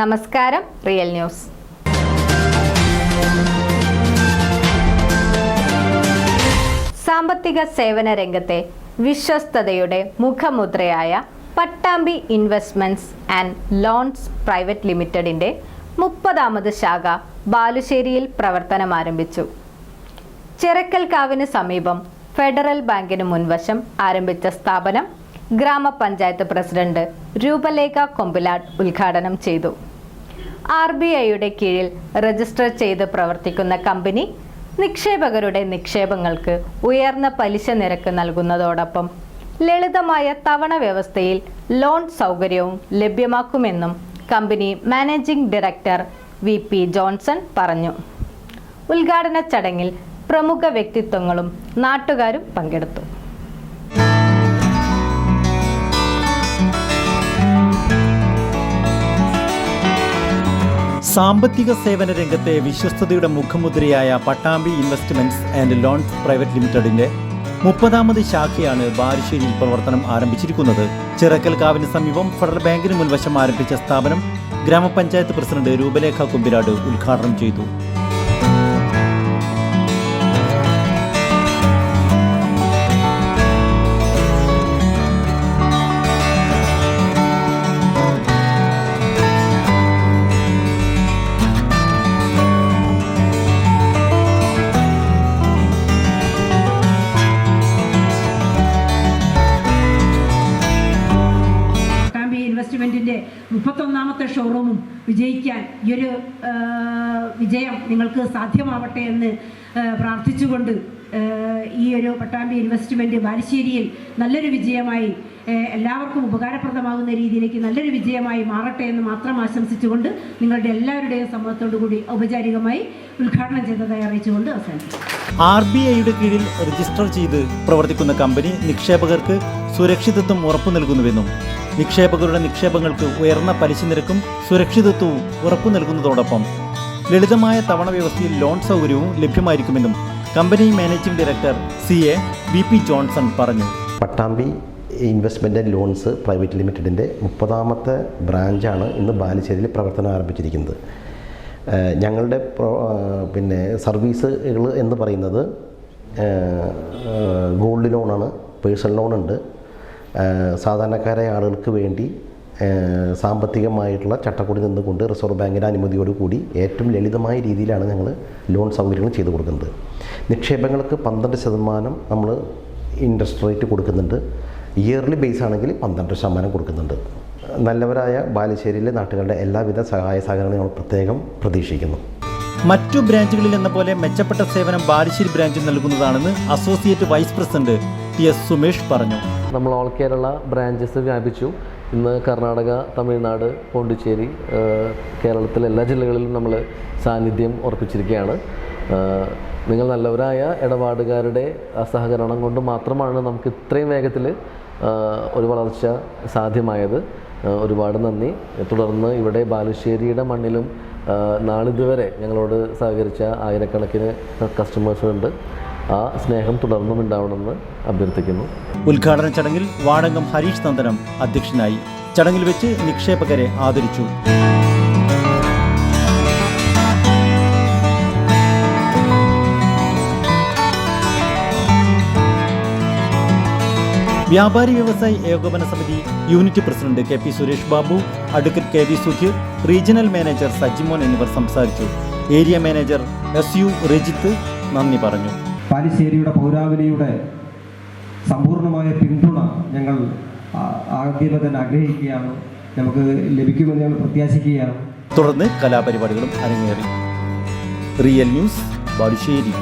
നമസ്കാരം real news. സാമ്പത്തിക സേവന രംഗത്തെ വിശ്വസ്തയുടെ മുഖമുദ്രയായ Pattambi investments and loans private ലിമിറ്റഡിന്റെ മുപ്പതാമത് ശാഖ ബാലുശ്ശേരിയിൽ പ്രവർത്തനം ആരംഭിച്ചു. ചിറക്കൽക്കാവിന് സമീപം ഫെഡറൽ ബാങ്കിന് മുൻവശം ആരംഭിച്ച സ്ഥാപനം ഗ്രാമപഞ്ചായത്ത് പ്രസിഡന്റ് രൂപലേഖ കൊമ്പിലാട് ഉദ്ഘാടനം ചെയ്തു. ആർ ബി ഐയുടെ കീഴിൽ രജിസ്റ്റർ ചെയ്ത് പ്രവർത്തിക്കുന്ന കമ്പനി നിക്ഷേപകരുടെ നിക്ഷേപങ്ങൾക്ക് ഉയർന്ന പലിശ നിരക്ക് നൽകുന്നതോടൊപ്പം ലളിതമായ തവണ വ്യവസ്ഥയിൽ ലോൺ സൗകര്യവും ലഭ്യമാക്കുമെന്നും company managing director V P Johnson പറഞ്ഞു. ഉദ്ഘാടന ചടങ്ങിൽ പ്രമുഖ വ്യക്തിത്വങ്ങളും നാട്ടുകാരും പങ്കെടുത്തു. സാമ്പത്തിക സേവന രംഗത്തെ വിശ്വസ്തയുടെ മുഖമുദ്രയായ Pattambi investments and loans private ലിമിറ്റഡിന്റെ മുപ്പതാമത് ശാഖയാണ് ബാലുശ്ശേരിയിൽ പ്രവർത്തനം ആരംഭിച്ചിരിക്കുന്നത്. ചിറക്കൽക്കാവിന് സമീപം ഫെഡറൽ ബാങ്കിന് മുൻവശം ആരംഭിച്ച സ്ഥാപനം ഗ്രാമപഞ്ചായത്ത് പ്രസിഡന്റ് രൂപലേഖ കുമ്പിരാട് ഉദ്ഘാടനം ചെയ്തു. മുപ്പത്തൊന്നാമത്തെ ഷോറൂമും വിജയിക്കാൻ ഈ ഒരു വിജയം നിങ്ങൾക്ക് സാധ്യമാവട്ടെ എന്ന് പ്രാർത്ഥിച്ചുകൊണ്ട് ഈ ഒരു പട്ടാമ്പി ഇൻവെസ്റ്റ്മെന്റ് ബാലുശ്ശേരിയിൽ നല്ലൊരു വിജയമായി എല്ലാവർക്കും ഉപകാരപ്രദമാകുന്ന രീതിയിലേക്ക് നല്ലൊരു വിജയമായി മാറട്ടെ എന്ന് മാത്രം ആശംസിച്ചുകൊണ്ട് നിങ്ങളുടെ എല്ലാവരുടെയും സമ്മതത്തോടു കൂടി ഔപചാരികമായി ഉദ്ഘാടനം ചെയ്തതായി അറിയിച്ചുകൊണ്ട് അവസാനിക്കും ആർ ബി ഐയുടെ കീഴിൽ രജിസ്റ്റർ ചെയ്ത് പ്രവർത്തിക്കുന്ന കമ്പനി നിക്ഷേപകർക്ക് സുരക്ഷിതത്വം ഉറപ്പു നൽകുന്നുവെന്നും നിക്ഷേപകരുടെ നിക്ഷേപങ്ങൾക്ക് ഉയർന്ന പലിശ നിരക്കും സുരക്ഷിതത്വവും ഉറപ്പു നൽകുന്നതോടൊപ്പം ലളിതമായ തവണ വ്യവസ്ഥയിൽ ലോൺ സൗകര്യവും ലഭ്യമായിരിക്കുമെന്നും company managing director C A B P Johnson പറഞ്ഞു. Pattambi investment and loans private ലിമിറ്റഡിന്റെ മുപ്പതാമത്തെ ബ്രാഞ്ചാണ് ഇന്ന് ബാലുശ്ശേരിയിൽ പ്രവർത്തനം ആരംഭിച്ചിരിക്കുന്നത്. ഞങ്ങളുടെ പിന്നെ സർവീസുകൾ എന്ന് പറയുന്നത് ഗോൾഡ് ലോണാണ് പേഴ്സണൽ ലോണുണ്ട്. സാധാരണക്കാരായ ആളുകൾക്ക് വേണ്ടി സാമ്പത്തികമായിട്ടുള്ള ചട്ടക്കൂടി നിന്നുകൊണ്ട് റിസർവ് ബാങ്കിന്റെ അനുമതിയോടുകൂടി ഏറ്റവും ലളിതമായ രീതിയിലാണ് ഞങ്ങൾ ലോൺ സൗകര്യങ്ങൾ ചെയ്തു കൊടുക്കുന്നത്. നിക്ഷേപങ്ങൾക്ക് പന്ത്രണ്ട് ശതമാനം നമ്മൾ ഇൻട്രസ്റ്റ് റേറ്റ് കൊടുക്കുന്നുണ്ട്. ഇയർലി ബേസ് ആണെങ്കിൽ പന്ത്രണ്ട് ശതമാനം കൊടുക്കുന്നുണ്ട്. നല്ലവരായ ബാലുശ്ശേരിയിലെ നാട്ടുകാരുടെ എല്ലാവിധ സഹായ സഹകരണങ്ങളും പ്രത്യേകം പ്രതീക്ഷിക്കുന്നു. മറ്റു ബ്രാഞ്ചുകളിൽ എന്ന പോലെ മെച്ചപ്പെട്ട സേവനം ബാലുശ്ശേരി ബ്രാഞ്ചിൽ നൽകുന്നതാണെന്ന് associate vice president T S Sumesh പറഞ്ഞു. നമ്മൾ ഓൾ കേരള ബ്രാഞ്ചസ് വ്യാപിച്ചു. ഇന്ന് കർണാടക തമിഴ്നാട് പോണ്ടിച്ചേരി കേരളത്തിലെ എല്ലാ ജില്ലകളിലും നമ്മൾ സാന്നിധ്യം ഉറപ്പിച്ചിരിക്കുകയാണ്. നിങ്ങൾ നല്ലവരായ ഇടപാടുകാരുടെ സഹകരണം കൊണ്ട് മാത്രമാണ് നമുക്ക് ഇത്രയും വേഗത്തിൽ ഒരു വളർച്ച സാധ്യമായത്. ഒരുപാട് നന്ദി. തുടർന്ന് ഇവിടെ ബാലുശ്ശേരിയുടെ മണ്ണിലും നാളിതുവരെ ഞങ്ങളോട് സഹകരിച്ച ആയിരക്കണക്കിന് കസ്റ്റമേഴ്സുണ്ട് ആ സ്നേഹം തുടർന്നും ഉണ്ടാവണമെന്ന് അഭ്യർത്ഥിക്കുന്നു. ഉദ്ഘാടന ചടങ്ങിൽ വാടകം ഹരീഷ് നന്ദനം അധ്യക്ഷനായി. ചടങ്ങിൽ വെച്ച് നിക്ഷേപകരെ ആദരിച്ചു. വ്യാപാരി വ്യവസായി ഏകോപന സമിതി unit president K P Suresh Babu advocate K V Sudheer regional manager Sajimon എന്നിവർ സംസാരിച്ചു. Area manager S U Rajith നന്ദി പറഞ്ഞു. പാലിശ്ശേരിയുടെ പൗരാവലിയുടെ സമ്പൂർണമായ പിന്തുണ ഞങ്ങൾ ആദ്യമേ തന്നെ ആഗ്രഹിക്കുകയാണ്. നമുക്ക് ലഭിക്കുമെന്ന് ഞങ്ങൾ പ്രത്യാശിക്കുകയാണ്. തുടർന്ന് കലാപരിപാടികളും അരങ്ങേറി. Real news Balussery.